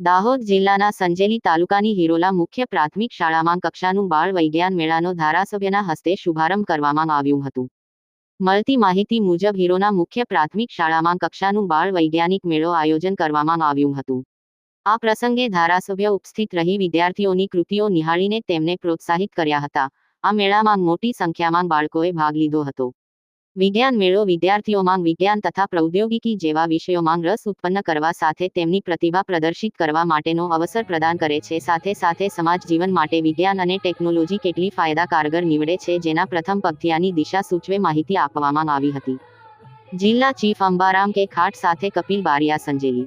દાહોદ જિલ્લાના સંજેલી તાલુકાની હિરોલા મુખ્ય પ્રાથમિક શાળામાં કક્ષાનું બાળ વૈજ્ઞાન મેળાનો ધારાસભ્યના હસ્તે શુભારંભ કરવામાં આવ્યું હતું. મળતી માહિતી મુજબ હિરોના મુખ્ય પ્રાથમિક શાળામાં કક્ષાનું બાળ વૈજ્ઞાનિક મેળો આયોજન કરવામાં આવ્યું હતું. આ પ્રસંગે ધારાસભ્ય ઉપસ્થિત રહી વિદ્યાર્થીઓની કૃતિઓ નિહાળીને તેમને પ્રોત્સાહિત કર્યા હતા. આ મેળામાં મોટી સંખ્યામાં બાળકોએ ભાગ લીધો હતો. વિજ્ઞાન મેળો વિદ્યાર્થીઓમાં વિજ્ઞાન તથા પ્રૌદ્યોગિકી જેવા વિષયોમાં રસ ઉત્પન્ન કરવા સાથે તેમની પ્રતિભા પ્રદર્શિત કરવા માટેનો અવસર પ્રદાન કરે છે. સાથે સાથે સમાજ જીવન માટે વિજ્ઞાન અને ટેકનોલોજી કેટલી ફાયદા કારગર નીવડે છે જેના પ્રથમ પગથિયાની દિશા સૂચવે માહિતી આપવામાં આવી હતી. જિલ્લા ચીફ અંબારામ કે ખાટ સાથે કપિલ બારિયા સંજેલી.